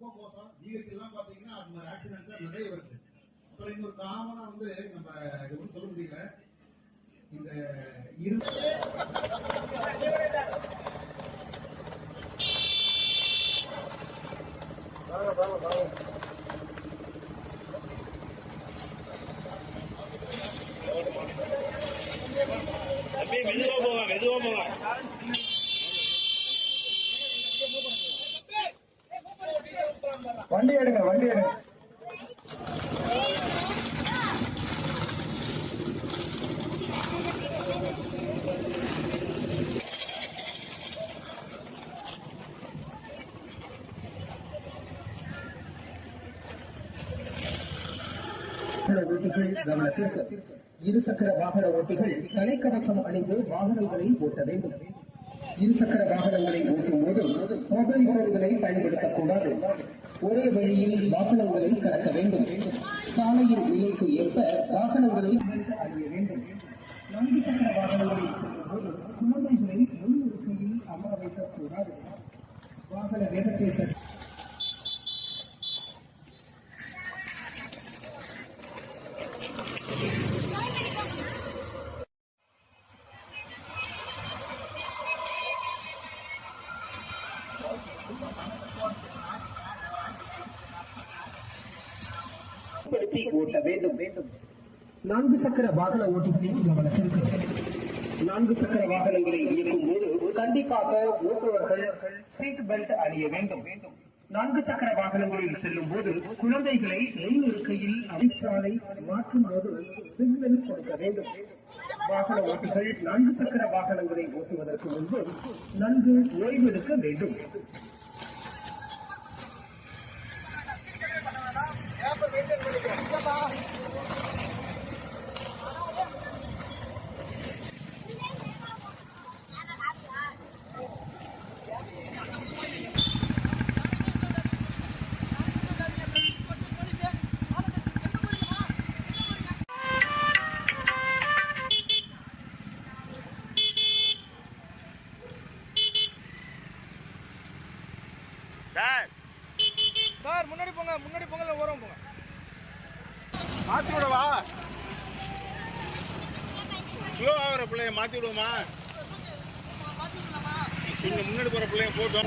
முகக்கோசம் GH எல்லாம் பாத்தீங்கன்னா அது மாதிரி ஆக்சிடென்ட்ஸ் நிறைய வருது. அப்புறம் இன்னொரு காமனா வந்து நம்ம எதுவும் சொல்ல முடியல. இந்த இரு மெதுவா போங்க மெதுவா போங்க. வண்டி எடுங்க வண்டி எடுங்க. இருசக்கர வாகன ஓட்டிகள் தலைக்கவசம் அணிந்து வாகனங்களை ஓட்ட வேண்டும். இருசக்கர வாகனங்களை ஓட்டும் போது மொபைல் போன்களை பயன்படுத்தக்கூடாது. ஒரே வழியில் வாகனங்களை கடக்க வேண்டும். சாலையின் நிலைக்கு ஏற்ப வாகனங்களை அறிய வேண்டும். நான்கு சக்கர வாகனங்களை போது குழந்தைகளை முன் இருக்கையில் அமர வைக்கக்கூடாது. வாகன வேகத்தை பயன்படுத்தி ஓட்ட வேண்டும். வேண்டும் நான்கு சக்கர வாகன ஓட்டிகளின் கவனத்திற்கு நான்கு சக்கர வாகனங்களை இயக்கும் போது கண்டிப்பாக ஓட்டுநர்கள் சீட் பெல்ட் அணிய வேண்டும். வேண்டும் நான்கு சக்கர வாகனங்களில் செல்லும் போது குழந்தைகளை முன் இருக்கையில் அடிச்சாலை மாற்றும் போது சிக்னல் கொடுக்க வேண்டும். வாகன ஓட்டிகள் நான்கு சக்கர வாகனங்களை ஓட்டுவதற்கு முன்பு நன்கு ஓய்வெடுக்க வேண்டும். சார். சார் முன்னாடி போங்க முன்னாடி போங்க ஓரம் போங்க. மாத்தி விடவா? ஸ்லோ ஆகிற பிள்ளைய மாத்தி விடுவோமா? இங்க முன்னாடி போற பிள்ளைய போட்டோம்